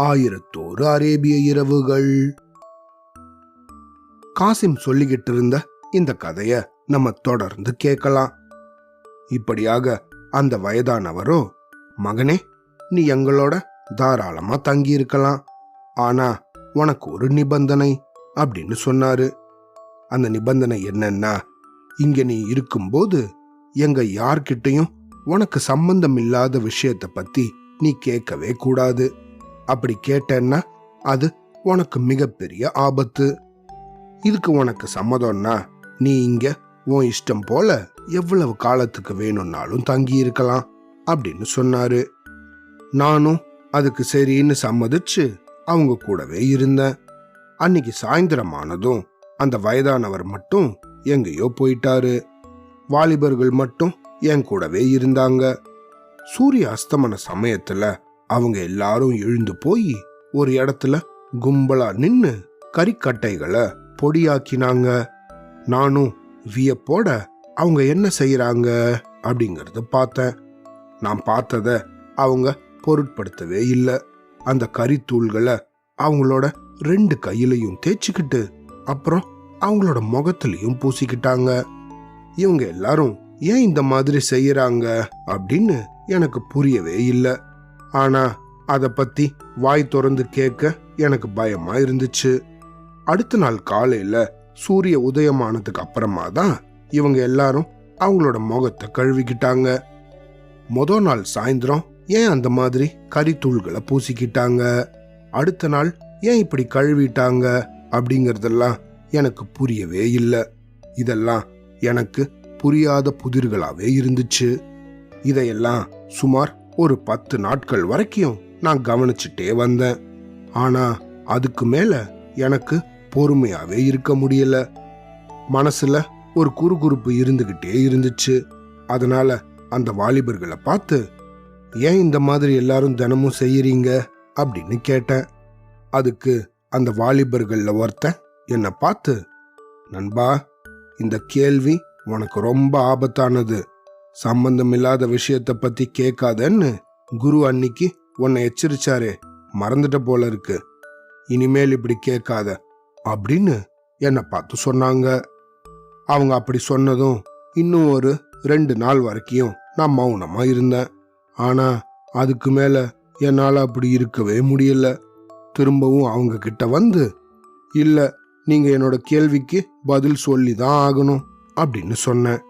ஆயிரத்தோரு அரேபிய இரவுகள். காசிம் சொல்லிக்கிட்டு இருந்த இந்த கதைய நம்ம தொடர்ந்து கேட்கலாம். இப்படியாக அந்த வயதானவரோ மகனே நீ எங்களோட தாராளமா தங்கி இருக்கலாம் ஆனா உனக்கு ஒரு நிபந்தனை அப்படின்னு சொன்னாரு. அந்த நிபந்தனை என்னன்னா இங்க நீ இருக்கும்போது எங்க யார்கிட்டயும் உனக்கு சம்பந்தம் இல்லாத விஷயத்தை பத்தி நீ கேட்கவே கூடாது. அப்படி கேட்டேன்னா அது உனக்கு மிகப்பெரிய ஆபத்து. இதுக்கு உனக்கு சம்மதம்னா நீ இங்க உன் இஷ்டம் போல எவ்வளவு காலத்துக்கு வேணும்னாலும் தங்கி இருக்கலாம் அப்படின்னு சொன்னாரு. நானும் அதுக்கு சரின்னு சம்மதிச்சு அவங்க கூடவே இருந்தேன். அன்னைக்கு சாயந்தரமானதும் அந்த வயதானவர் மட்டும் எங்கேயோ போயிட்டாரு. வாலிபர்கள் மட்டும் என் கூடவே இருந்தாங்க. சூரிய அஸ்தமன சமயத்துல அவங்க எல்லாரும் எழுந்து போய் ஒரு இடத்துல கும்பலா நின்னு கறிக்கட்டைகளை பொடியாக்கினாங்க. நானும் வியப்போட அவங்க என்ன செய்யறாங்க அப்படிங்கறத பார்த்தேன். நான் பார்த்தத அவங்க பொருட்படுத்தவே இல்லை. அந்த கறித்தூள்களை அவங்களோட ரெண்டு கையிலையும் தேய்ச்சிக்கிட்டு அப்புறம் அவங்களோட முகத்திலையும் பூசிக்கிட்டாங்க. இவங்க எல்லாரும் ஏன் இந்த மாதிரி செய்யறாங்க அப்படின்னு எனக்கு புரியவே இல்லை. ஆனா அதை பத்தி வாய் திறந்து கேட்க எனக்கு பயமா இருந்துச்சு. அடுத்த நாள் காலையில சூரிய உதயமானதுக்கு அப்புறமா தான் இவங்க எல்லாரும் அவங்களோட முகத்தை கழுவிக்கிட்டாங்க. மொதல் நாள் சாயந்தரம் ஏன் அந்த மாதிரி கறித்தூள்களை பூசிக்கிட்டாங்க? அடுத்த நாள் ஏன் இப்படி கழுவிட்டாங்க? அப்படிங்கறதெல்லாம் எனக்கு புரியவே இல்லை. இதெல்லாம் எனக்கு புரியாத புதிர்களாவே இருந்துச்சு. இதையெல்லாம் சுமார் ஒரு பத்து நாட்கள் வரைக்கும் நான் கவனிச்சுட்டே வந்தேன். ஆனா அதுக்கு மேல எனக்கு பொறுமையாவே இருக்க முடியல. மனசுல ஒரு குறுகுறுப்பு இருந்துகிட்டே இருந்துச்சு. அதனால அந்த வாலிபர்களை பார்த்து ஏன் இந்த மாதிரி எல்லாரும் தினமும் செய்யறீங்க? அப்படின்னு கேட்டேன். அதுக்கு அந்த வாலிபர்கள்ல ஒருத்தன் என்னை பார்த்து நண்பா இந்த கேள்வி உனக்கு ரொம்ப ஆபத்தானது. சம்பந்தம் இல்லாத விஷயத்த பத்தி கேட்காதன்னு குரு அன்னைக்கு உன்னை எச்சரிச்சாரே. மறந்துட்ட போல இருக்கு. இனிமேல் இப்படி கேட்காத அப்படின்னு என்னை பார்த்து சொன்னாங்க. அவங்க அப்படி சொன்னதும் இன்னும் ஒரு ரெண்டு நாள் வரைக்கும் நான் மௌனமா இருந்தேன். ஆனா அதுக்கு மேல என்னால் அப்படி இருக்கவே முடியல. திரும்பவும் அவங்க கிட்ட வந்து இல்ல நீங்க என்னோட கேள்விக்கு பதில் சொல்லி தான் ஆகணும். அப்படின்னு சொன்னேன்.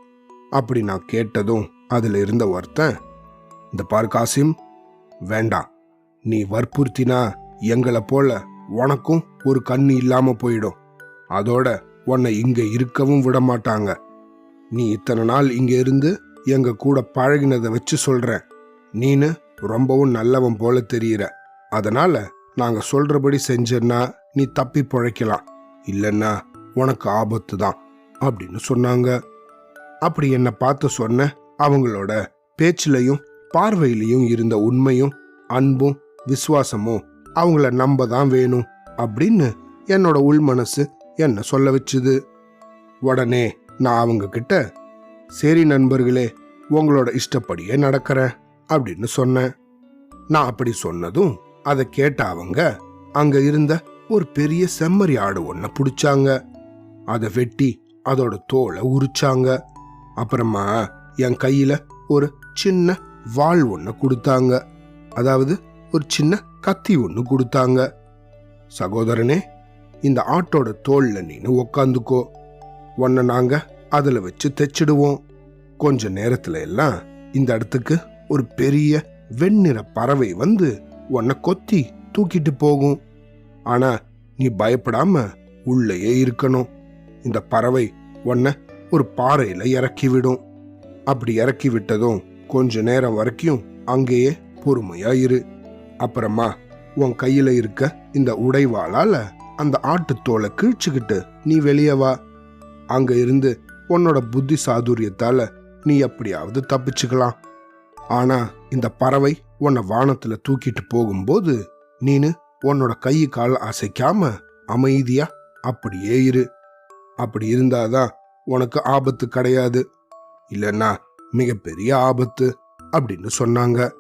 அப்படி நான் கேட்டதும் அதில் இருந்த ஒருத்தன் இந்த பார் காசிம் வேண்டாம். நீ வற்புறுத்தினா எங்களை போல உனக்கும் ஒரு கண்ணு இல்லாம போயிடும். அதோட உன்னை இங்க இருக்கவும் விட மாட்டாங்க. நீ இத்தனை நாள் இங்க இருந்து எங்க கூட பழகினதை வச்சு சொல்கிறேன் நீனு ரொம்பவும் நல்லவன் போல தெரியற. அதனால நாங்க சொல்றபடி செஞ்சேன்னா நீ தப்பி பிழைக்கலாம். இல்லைன்னா உனக்கு ஆபத்து தான் அப்படின்னு சொன்னாங்க. அப்படி என்னை பார்த்து சொன்ன அவங்களோட பேச்சிலையும் பார்வையிலையும் இருந்த உண்மையும் அன்பும் விசுவாசமும் அவங்கள நம்ப தான் வேணும் அப்படின்னு என்னோட உள் மனசு என்ன சொல்ல வச்சுது. உடனே நான் அவங்க கிட்ட சரி நண்பர்களே உங்களோட இஷ்டப்படியே நடக்கிறேன் அப்படின்னு சொன்னேன். நான் அப்படி சொன்னதும் அதை கேட்ட அவங்க அங்க இருந்த ஒரு பெரிய செம்மறி ஆடு ஒன்ன பிடிச்சாங்க. அதை வெட்டி அதோட தோலை உரிச்சாங்க. அப்புறமா என் கையில ஒரு சின்ன வாள் ஒன்று கொடுத்தாங்க. அதாவது ஒரு சின்ன கத்தி ஒன்று கொடுத்தாங்க. சகோதரனே இந்த ஆட்டோட தோல்ல நீனு உக்காந்துக்கோ. உன்னை நாங்க அதுல வச்சு தைச்சிடுவோம். கொஞ்ச நேரத்துல எல்லாம் இந்த இடத்துக்கு ஒரு பெரிய வெண்ணிற பறவை வந்து உன்னை கொத்தி தூக்கிட்டு போகும். ஆனா நீ பயப்படாம உள்ளேயே இருக்கணும். இந்த பறவை உன்னை ஒரு பாறையில இறக்கி விடும் அப்படி இறக்கி விட்டதும் கொஞ்ச நேரம் வரைக்கும் அங்கேயே பொறுமையா இரு. அப்புறமா உன் கையில இருக்க இந்த உடைவாளால அந்த ஆட்டுத்தோலை கிழிச்சுக்கிட்டு நீ வெளியே வா. அங்க இருந்து உன்னோட புத்தி சாதுரியத்தால நீ எப்படியாவது தப்பிச்சுக்கலாம். ஆனா இந்த பறவை உன்னை வானத்துல தூக்கிட்டு போகும்போது நீனு உன்னோட கை கால் அசைக்காம அமைதியா அப்படியே இரு. அப்படி இருந்தாதான் உனக்கு ஆபத்து கிடையாது. இல்லைன்னா மிகப்பெரிய ஆபத்து அப்படின்னு சொன்னாங்க.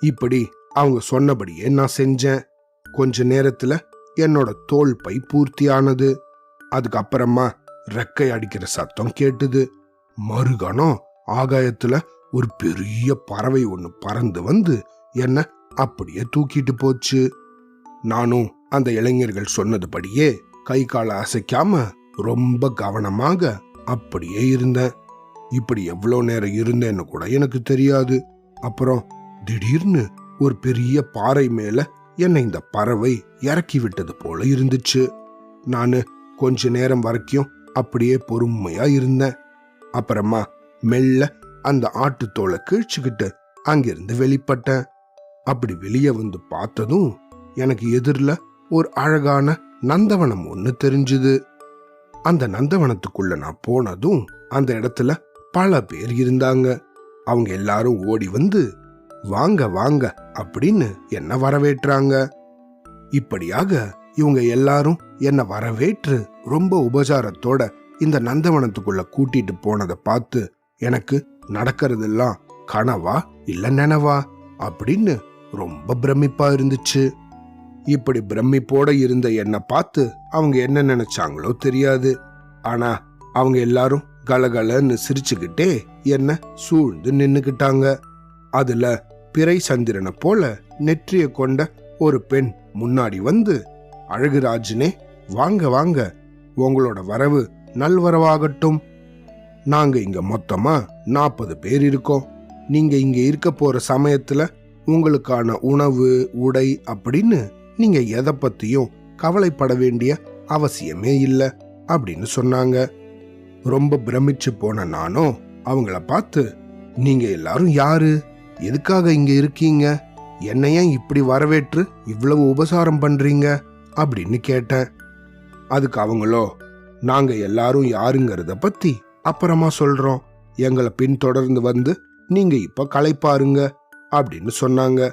இப்படி அவங்க சொன்னபடியே நான் செஞ்சேன். கொஞ்ச நேரத்துல என்னோட தோல் பை பூர்த்தியானது. அதுக்கப்புறமா ரெக்கை அடிக்கிற சத்தம் கேட்டுது. மறுகணம் ஆகாயத்துல ஒரு பெரிய பறவை ஒன்று பறந்து வந்து என்ன அப்படியே தூக்கிட்டு போச்சு. நானும் அந்த இளைஞர்கள் சொன்னதுபடியே கை காலை அசைக்காம ரொம்ப கவனமாக அப்படியே இருந்தேன். இப்படி எவ்வளோ நேரம் இருந்தேன்னு கூட எனக்கு தெரியாது. அப்புறம் திடீர்னு ஒரு பெரிய பாறை மேல என்னை இந்த பறவை இறக்கி விட்டது போல இருந்துச்சு. நானு கொஞ்ச நேரம் வரைக்கும் அப்படியே பொறுமையா இருந்தேன். அப்புறமா மெல்ல அந்த ஆட்டுத்தோலை கிழிச்சுக்கிட்டு அங்கிருந்து வெளிப்பட்டேன். அப்படி வெளியே வந்து பார்த்ததும் எனக்கு எதிரில் ஒரு அழகான நந்தவனம் ஒன்று தெரிஞ்சுது. அந்த நந்தவனத்துக்குள்ள நான் போனதும் அந்த இடத்துல பல பேர் இருந்தாங்க. அவங்க எல்லாரும் ஓடி வந்து வாங்க வாங்க அப்படின்னு என்ன வரவேற்றாங்க. இப்படியாக இவங்க எல்லாரும் என்ன வரவேற்று ரொம்ப உபசாரத்தோட இந்த நந்தவனத்துக்குள்ள கூட்டிட்டு போனதை பார்த்து எனக்கு நடக்கிறதெல்லாம் கனவா இல்ல நினவா? அப்படின்னு ரொம்ப பிரமிப்பா இருந்துச்சு. இப்படி பிரமிப்போட இருந்த என்னை பார்த்து அவங்க என்ன நினைச்சாங்களோ தெரியாது. ஆனா அவங்க எல்லாரும் கலகலன்னு சிரிச்சுக்கிட்டே என்ன சூழ்ந்து நின்னுக்கிட்டாங்க. அதுல பிறை சந்திரனை போல நெற்றிய கொண்ட ஒரு பெண் முன்னாடி வந்து அழகுராஜனே வாங்க வாங்க. உங்களோட வரவு நல்வரவாகட்டும். நாங்க இங்க மொத்தமா நாற்பது பேர் இருக்கோம். நீங்க இங்க இருக்க போற சமயத்துல உங்களுக்கான உணவு உடை அப்படின்னு நீங்க எதை பத்தியும் கவலைப்பட வேண்டிய அவசியமே இல்லை அப்படின்னு சொன்னாங்க. ரொம்ப பிரமிச்சு போன நானும் அவங்கள பார்த்து நீங்க எல்லாரும் யாரு? எதுக்காக இங்க இருக்கீங்க? என்னை ஏன் இப்படி வரவேற்று இவ்வளவு உபசாரம் பண்றீங்க? அப்படின்னு கேட்டேன். அதுக்கு அவங்களோ நாங்க எல்லாரும் யாருங்கிறத பத்தி அப்புறமா சொல்றோம். எங்களை பின்தொடர்ந்து வந்து நீங்க இப்ப களைப்பாருங்க அப்படின்னு சொன்னாங்க.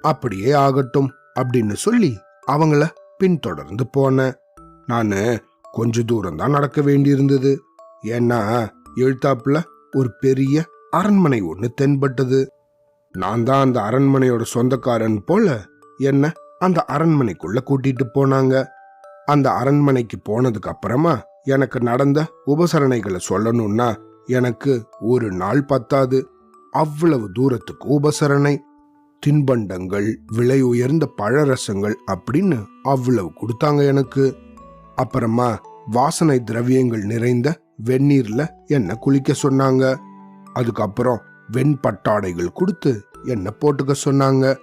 அப்படியே ஆகட்டும். அப்படின்னு சொல்லி அவங்கள பின்தொடர்ந்து போனேன். நான் கொஞ்ச தூரம் தான் நடக்க வேண்டியிருந்தது. ஏன்னா எழுத்தாப்புல ஒரு பெரிய அரண்மனை ஒன்று தென்பட்டது. நான் தான் அந்த அரண்மனையோட சொந்தக்காரன் போல என்ன அந்த அரண்மனைக்குள்ள கூட்டிட்டு போனாங்க. அந்த அரண்மனைக்கு போனதுக்கு அப்புறமா எனக்கு நடந்த உபசரணைகளை சொல்லணும்னா எனக்கு ஒரு நாள் பத்தாது. அவ்வளவு தூரத்துக்கு உபசரணை. தின்பண்டங்கள் விலை உயர்ந்த பழரசங்கள் அப்படின்னு அவ்வளவு கொடுத்தாங்க எனக்கு. அப்புறமா வாசனை திரவியங்கள் நிறைந்த வெந்நீர்ல என்ன குளிக்க சொன்னாங்க. அதுக்கப்புறம் வெண்பட்டாடைகள் கொடுத்து என்ன போட்டுக்க சொன்னாங்க.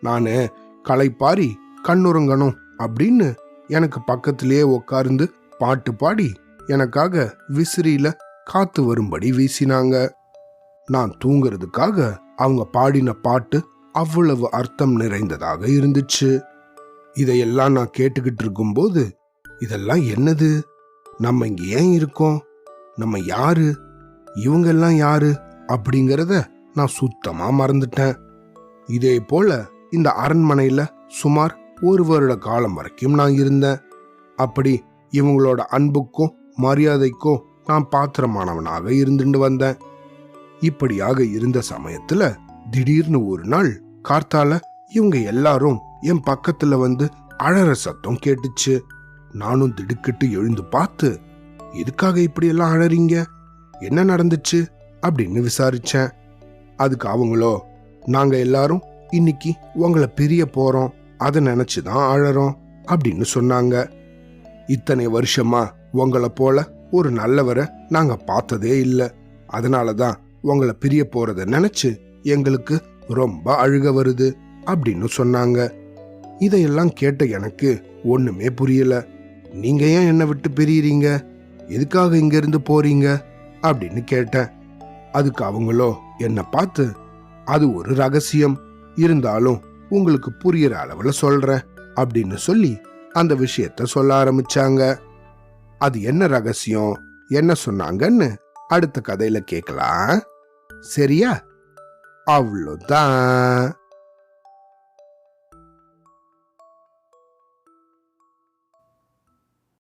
நானு களைப்பாரி கண்ணுறங்கணும் அப்படின்னு எனக்கு பக்கத்திலேயே உட்கார்ந்து பாட்டு பாடி எனக்காக விசிறியில காத்து வரும்படி வீசினாங்க. நான் தூங்கிறதுக்காக அவங்க பாடின பாட்டு அவ்வளவு அர்த்தம் நிறைந்ததாக இருந்துச்சு. இதையெல்லாம் நான் கேட்டுக்கிட்டு இருக்கும்போது இதெல்லாம் என்னது? நம்ம இங்க ஏன் இருக்கோம்? நம்ம யாரு? இவங்கெல்லாம் யாரு? அப்படிங்கிறத நான் சுத்தமா மறந்துட்டேன். இதே போல இந்த அரண்மனையில சுமார் ஒரு வருட காலம் வரைக்கும் நான் இருந்தேன். அப்படி இவங்களோட அன்புக்கும் மரியாதைக்கும் நான் பாத்திரமானவனாக இருந்துட்டு வந்தேன். இப்படியாக இருந்த சமயத்துல திடீர்னு ஒரு நாள் கார்த்தால இவங்க எல்லாரும் என் பக்கத்துல வந்து அழற சத்தம் கேட்டுச்சு. நானும் திடுக்கிட்டு எழுந்து பார்த்து எதுக்காக இப்படி எல்லாம் அழறீங்க? என்ன நடந்துச்சு? அப்படின்னு விசாரிச்சேன். அதுக்கு அவங்களோ நாங்க எல்லாரும் இன்னைக்கு உங்களை பிரிய போறோம். அதை நினைச்சுதான் அழறோம் அப்படின்னு சொன்னாங்க. இத்தனை வருஷமா உங்களை போல ஒரு நல்லவரை நாங்க பார்த்ததே இல்லை. அதனால தான் உங்களை பிரிய போறத நினைச்சு எங்களுக்கு ரொம்ப அழுக வருது அப்படின்னு சொன்னாங்க. இதையெல்லாம் கேட்ட எனக்கு ஒண்ணுமே புரியல. நீங்க ஏன் என்னை விட்டு பிரியறீங்க? எதுக்காக இங்கிருந்து போறீங்க? அப்படின்னு கேட்டேன். அதுக்கு அவங்களோ என்னை பார்த்து அது ஒரு ரகசியம். இருந்தாலும் உங்களுக்கு புரியற அளவுல சொல்றேன் அப்படின்னு சொல்லி அந்த விஷயத்த சொல்ல ஆரம்பிச்சாங்க. அது என்ன ரகசியம்? என்ன சொன்னாங்கன்னு அடுத்த கதையில கேட்கலாம் சரியா? அவ்வளோதான்.